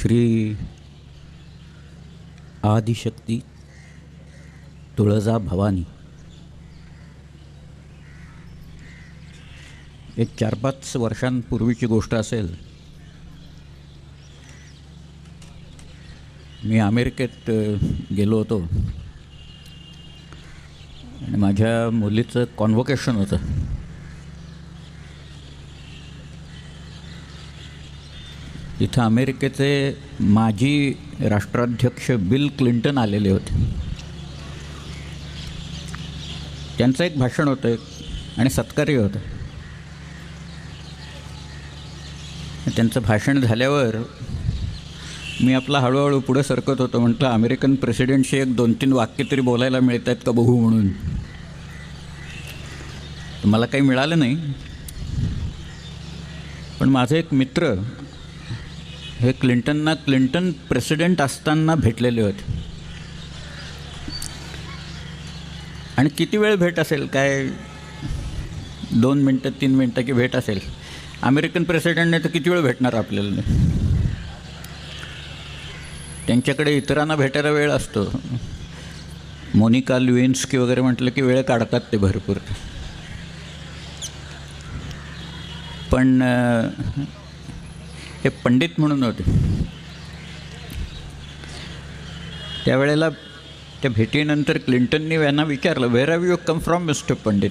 श्री आदिशक्ती तुळजा भवानी. एक चार पाच वर्षांपूर्वीची गोष्ट असेल. मी अमेरिकेत गेलो होतो. आणि माझ्या मुलीचं कॉन्व्होकेशन होतं. इथं अमेरिकेचे माजी राष्ट्राध्यक्ष बिल क्लिंटन आलेले होते. त्यांचं एक भाषण होतं एक आणि सत्कार्य होतं. त्यांचं भाषण झाल्यावर मी आपला हळूहळू पुढे सरकत होतो म्हटलं अमेरिकन प्रेसिडेंटशी एक दोन तीन वाक्य तरी बोलायला मिळत आहेत का बघू म्हणून. मला काही मिळालं नाही. पण माझे एक मित्र हे क्लिंटनना क्लिंटन प्रेसिडेंट असताना भेटलेले होते. आणि किती वेळ भेट असेल? काय? दोन मिनटं तीन मिनटं की भेट असेल? अमेरिकन प्रेसिडेंटने तर किती वेळ भेटणार आपल्याला? त्यांच्याकडे इतरांना भेटायला वेळ असतो. मोनिका ल्युएन्स्की वगैरे म्हटलं की वेळ काढतात ते भरपूर. पण हे पंडित म्हणून होते. त्यावेळेला त्या भेटीनंतर क्लिंटननी यांना विचारलं where have you come from mister Pandit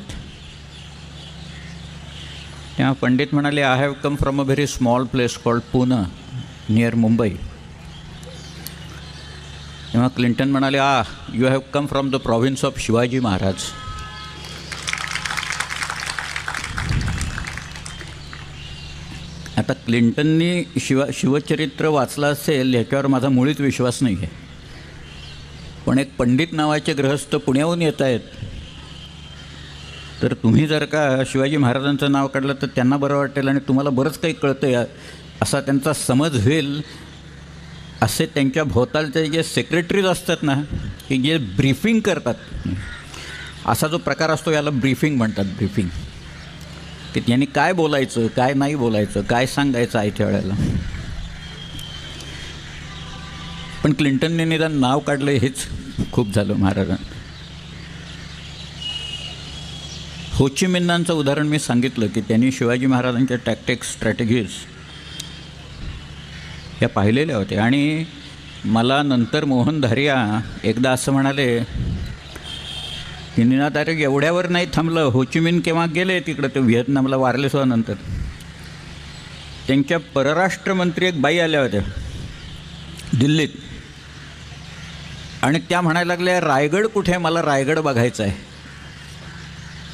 तेव्हा पंडित म्हणाले I have come from a very small place called Pune near Mumbai तेव्हा क्लिंटन म्हणाले are you have come from the province of Shivaji Maharaj आता क्लिंटननी शिवा शिवचरित्र वाचलं असेल याच्यावर माझा मुळीच विश्वास नाही आहे. पण एक पंडित नावाचे ग्रहस्थ पुण्याहून येत आहेत. तर तुम्ही जर का शिवाजी महाराजांचं नाव काढलं तर त्यांना बरं वाटेल आणि तुम्हाला बरंच काही कळतं या असा त्यांचा समज होईल. असे त्यांच्या भोवतालचे जे सेक्रेटरीज असतात ना की जे ब्रीफिंग करतात. असा जो प्रकार असतो याला ब्रीफिंग म्हणतात ब्रीफिंग की त्यांनी काय बोलायचं काय नाही बोलायचं काय सांगायचं आयत्या वेळेला पण क्लिंटनने निदान नाव काढलं हेच खूप झालं महाराजांना. होचिमिन्नांचं उदाहरण मी सांगितलं की त्यांनी शिवाजी महाराजांच्या टॅक्टिक्स स्ट्रॅटेजीज या पाहिलेल्या होत्या. आणि मला नंतर मोहन धारिया एकदा असं म्हणाले की निनादारे एवढ्यावर नाही थांबलं. होचिमिन केव्हा गेले तिकडं? ते व्हिएतनामला वारले सुद्धा नंतर. त्यांच्या परराष्ट्रमंत्री एक बाई आल्या होत्या. दिल्लीत. आणि त्या म्हणायला लागल्या रायगड कुठे आहे? मला रायगड बघायचं आहे.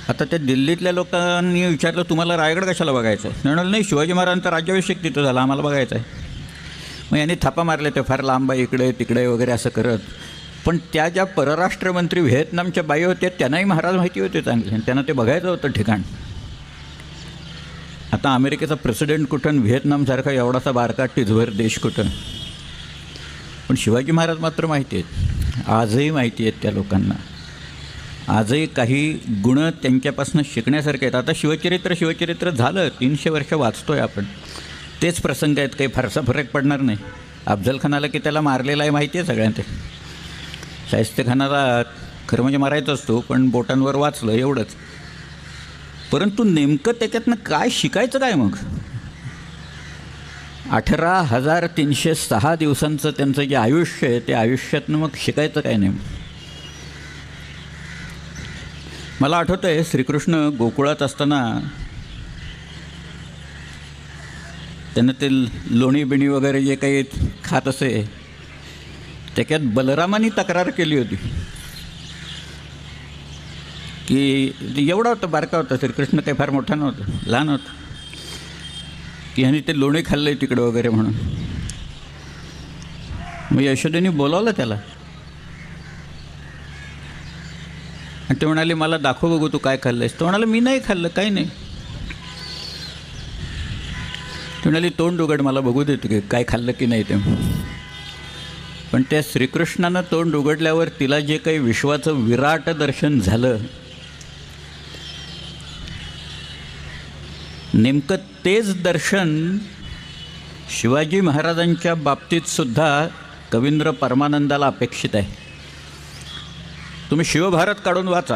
आता त्या दिल्लीतल्या लोकांनी विचारलं तुम्हाला रायगड कशाला बघायचं आहे? म्हणाल नाही शिवाजी महाराजांचा राज्याभिषेक तिथं झाला. आम्हाला बघायचं आहे. मग यांनी थापा मारले ते फार लांब इकडे तिकडे वगैरे असं करत. पण त्या ज्या परराष्ट्रमंत्री व्हिएतनामच्या बाई होत्या त्यांनाही महाराज माहिती होते चांगले. आणि त्यांना ते बघायचं होतं ठिकाण. आता अमेरिकेचा प्रेसिडेंट कुठं व्हिएतनामसारखा एवढासा बारका टिझभर देश कुठं? पण शिवाजी महाराज मात्र माहिती आहेत. आजही माहिती आहेत त्या लोकांना. आजही काही गुण त्यांच्यापासून शिकण्यासारखे आहेत. आता शिवचरित्र शिवचरित्र झालं तीनशे वर्ष वाचतोय आपण. तेच प्रसंग आहेत काही फारसा फरक पडणार नाही. अफजल खानाला की त्याला मारलेला आहे माहिती आहे सगळ्यांना ते. शाहिस्ते खानाला खरं म्हणजे मारायचं असतो पण बोटांवर वाचलं एवढंच. परंतु नेमकं त्याच्यातनं काय शिकायचं काय मग? अठरा हजार तीनशे सहा दिवसांचं त्यांचं जे आयुष्य आहे ते आयुष्यातनं मग शिकायचं काय नाही मला आठवतं आहे श्रीकृष्ण गोकुळात असताना त्यांना ते लोणी बिणी वगैरे जे काही खात असे त्याच्यात बलरामानी तक्रार केली होती. की एवढा होता बारका होता श्रीकृष्ण काही फार मोठा नव्हता लहान होता. की ह्यांनी ते लोणी खाल्लं आहे तिकडं वगैरे म्हणून. मग यशोदेनी बोलावलं त्याला. आणि ते म्हणाले मला दाखव बघू तू काय खाल्लंयस. तो म्हणाला मी नाही खाल्लं काही नाही. ते म्हणाली तोंड उघड मला बघू देत की काय खाल्लं की नाही ते. पण त्या श्रीकृष्णानं तोंड उघडल्यावर तिला जे काही विश्वाचं विराट दर्शन झालं नेमकं तेच दर्शन शिवाजी महाराजांच्या बाबतीत सुद्धा कवींद्र परमानंदाला अपेक्षित आहे. तुम्ही शिवभारत काढून वाचा.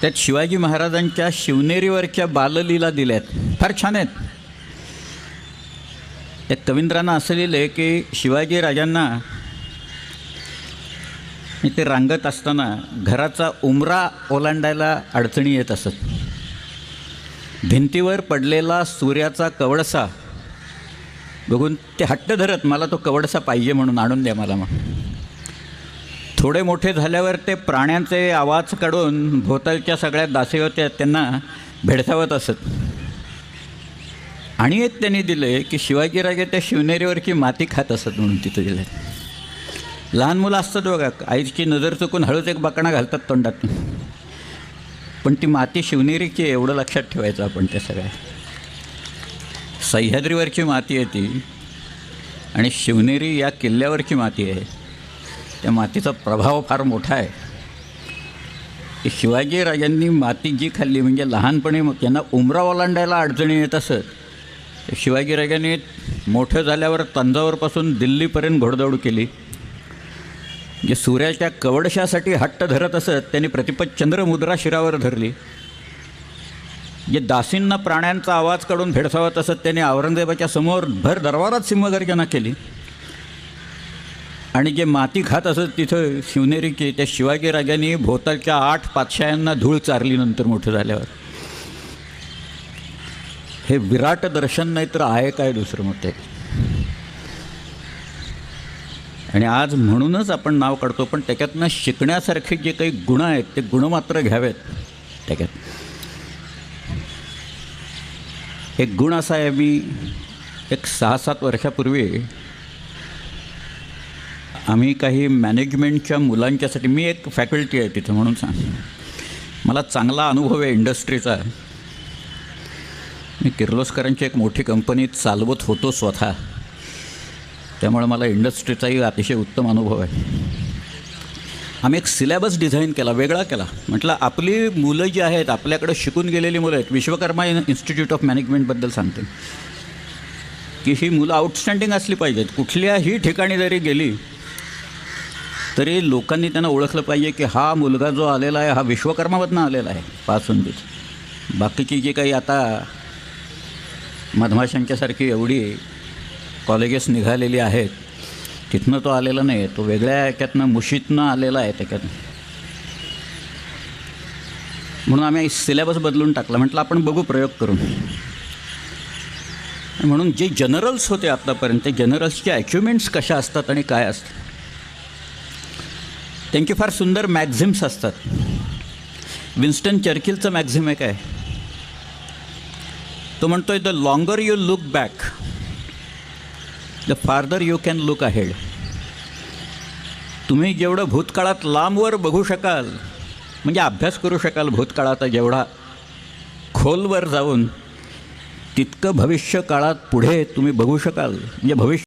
त्यात शिवाजी महाराजांच्या शिवनेरीवरच्या बाललीला दिल्यात. फार छान आहेत. त्यात कवींद्रांना असं लिहिलं आहे की शिवाजी राजांना ते रांगत असताना घराचा उमरा ओलांडायला अडचणी येत असत. भिंतीवर पडलेला सूर्याचा कवडसा बघून ते हट्ट धरत मला तो कवडसा पाहिजे म्हणून आणून द्या मला मग. थोडे मोठे झाल्यावर ते प्राण्यांचे आवाज काढून भोवतालच्या सगळ्या दासी होत्या त्यांना भेडसावत असत. आणि एक त्यांनी दिलं आहे की शिवाजीराजे त्या शिवनेरीवरची माती खात असत म्हणून तिथं दिलं आहे लहान मुलं असतात बघा आईची नजर चुकून हळूच एक बाकणा घालतात तोंडातून. पण ती माती शिवनेरीची आहे एवढं लक्षात ठेवायचं आपण त्या सगळ्या. सह्याद्रीवरची माती आहे ती आणि शिवनेरी या किल्ल्यावरची माती आहे. त्या मातीचा प्रभाव फार मोठा आहे. की शिवाजीराजांनी माती जी खाल्ली म्हणजे लहानपणी मग त्यांना उमरा ओलांडायला अडचणी येत असत. शिवाजीराजांनी मोठं झाल्यावर तंजावरपासून दिल्लीपर्यंत घोडदौड केली. जे सूर्याच्या कवडशासाठी हट्ट धरत असत त्यांनी प्रतिपद चंद्रमुद्रा शिरावर धरली. जे दासींना प्राण्यांचा आवाज काढून भेडसावत असत त्यांनी औरंगजेबाच्या समोर भर दरबारात सिंहगर्जना केली. आणि जे माती खात असत तिथं शिवनेरीची त्या शिवाजीराजांनी भोवतालच्या आठ पातशायांना धूळ चारली नंतर मोठं झाल्यावर. हे विराट दर्शन नाही तर आहे काय दुसरं मग ते आणि आज म्हणूनच आपण नाव काढतो पण त्याच्यातनं शिकण्यासारखे जे काही गुण आहेत ते गुण मात्र घ्यावेत. त्याच्यात एक गुण असा आहे मी एक सहा सात वर्षापूर्वी आम्ही काही मॅनेजमेंटच्या मुलांच्यासाठी मी एक फॅकल्टी आहे तिथं म्हणून सांग. मला चांगला अनुभव आहे इंडस्ट्रीचा मी किर्लोस्करांची एक मोठी कंपनी चालवत होतो स्वतः. त्यामुळे मला इंडस्ट्रीचाही अतिशय उत्तम अनुभव आहे. आम्ही एक सिलेबस डिझाईन केला वेगळा केला. म्हटलं आपली मुलं जी आहेत आपल्याकडे शिकून गेलेली मुलं आहेत विश्वकर्मा इन्स्टिट्यूट ऑफ मॅनेजमेंटबद्दल सांगते. की ही मुलं आउटस्टँडिंग असली पाहिजेत. कुठल्याही ठिकाणी जरी गेली तरी लोकांनी त्यांना ओळखलं पाहिजे की हा मुलगा जो आलेला आहे हा विश्वकर्मामधनं आलेला आहे पासूनच बाकीची जी काही आता मधमाशांच्यासारखी एवढी कॉलेजेस निघालेली आहेत तिथनं तो आलेला नाही तो वेगळ्या याच्यातनं मुशीतनं आलेला आहे त्याच्यातनं म्हणून आम्ही सिलेबस बदलून टाकला. म्हटलं आपण बघू प्रयोग करून. म्हणून जे जनरल्स होते आत्तापर्यंत ते जनरल्सचे अचिव्हमेंट्स कशा असतात आणि काय असतात? त्यांची फार सुंदर मॅक्झिम्स असतात. विन्स्टन चर्चिलचं मॅक्झिम आहे. काय तो म्हणतोय the longer you look back the farther you can look ahead तुम्ही जेवढं भूतकाळात लांबवर बघू शकाल म्हणजे अभ्यास करू शकाल भूतकाळाचा जेवढा खोलवर जाऊन तितकं भविष्य काळात पुढे तुम्ही बघू शकाल. म्हणजे भविष्य